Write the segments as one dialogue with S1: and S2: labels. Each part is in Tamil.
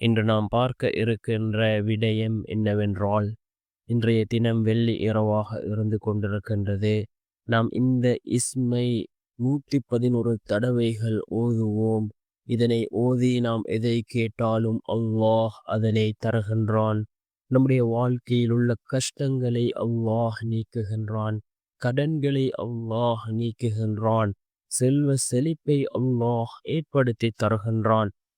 S1: இன்று நாம் பார்க்க இருக்கின்ற விடயம் என்னவென்றால் இன்றைய தினம் வெள்ளி இரவாக இருந்து கொண்டிருக்கின்றது. நாம் இந்த இஸ்மை நூற்றி பதினோரு தடவைகள் ஓதுவோம். இதனை ஓதி நாம் எதை கேட்டாலும் அல்லாஹ் அதனை தருகின்றான். நம்முடைய வாழ்க்கையில் உள்ள கஷ்டங்களை அல்லாஹ் நீக்குகின்றான். கடன்களை அல்லாஹ் நீக்குகின்றான். செல்வ செழிப்பை அல்லாஹ் ஏற்படுத்தி தருகின்றான்.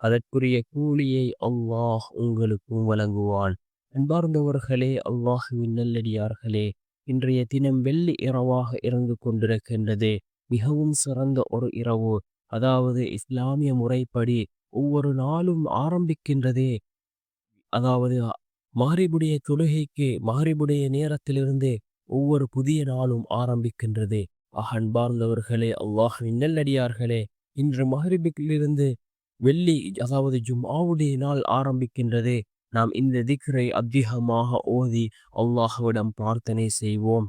S1: அதற்குரிய கூலியை அல்லாஹ் உங்களுக்கும் வழங்குவான். அன்பார்ந்தவர்களே அல்லாஹுவின் நல்லடியார்களே இன்றைய தினம் வெள்ளி இரவாக இருந்து கொண்டிருக்கின்றது. மிகவும் சிறந்த ஒரு இரவு. அதாவது இஸ்லாமிய முறைப்படி ஒவ்வொரு நாளும் ஆரம்பிக்கின்றதே. அதாவது மாரிபுடைய தொழுகைக்கு மாரிபுடைய நேரத்திலிருந்து ஒவ்வொரு புதிய நாளும் ஆரம்பிக்கின்றது. அன்பார்ந்தவர்களே அல்லாஹ் நல்லடியார்களே இன்று மஹரிபிலிருந்து வெள்ளி அதாவது ஜும்ஆவுடைய நாள் ஆரம்பிக்கின்றது நாம் இந்த திக்ரை அதிகமாக ஓதி அல்லாஹுவிடம் பிரார்த்தனை செய்வோம்.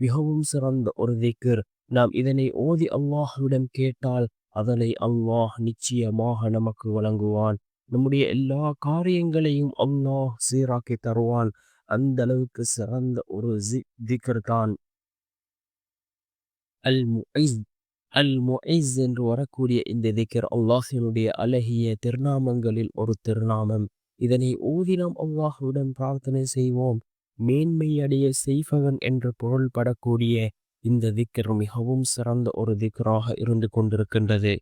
S1: மிகவும் சிறந்த ஒரு திக்ர். நாம் இதனை ஓதி அல்லாஹுவிடம் கேட்டால் அதனை அல்லாஹ் நிச்சயமாக நமக்கு வழங்குவான். நம்முடைய எல்லா காரியங்களையும் அல்லாஹ் சீராக்கி தருவான். அந்த அளவுக்கு சிறந்த ஒரு திகர் தான் அல் முஐஸ் அல் முஐஸ் என்று வரக்கூடிய இந்த திக்கர் அல்லாஹினுடைய அழகிய திருநாமங்களில் ஒரு திருநாமம். இதனை ஓதினம் அல்லாஹுடன் பிரார்த்தனை செய்வோம். மேன்மையடைய செய்பவன் என்று பொருள்படக்கூடிய இந்த திக்கர் மிகவும் சிறந்த ஒரு திக்கராக இருந்து கொண்டிருக்கின்றது.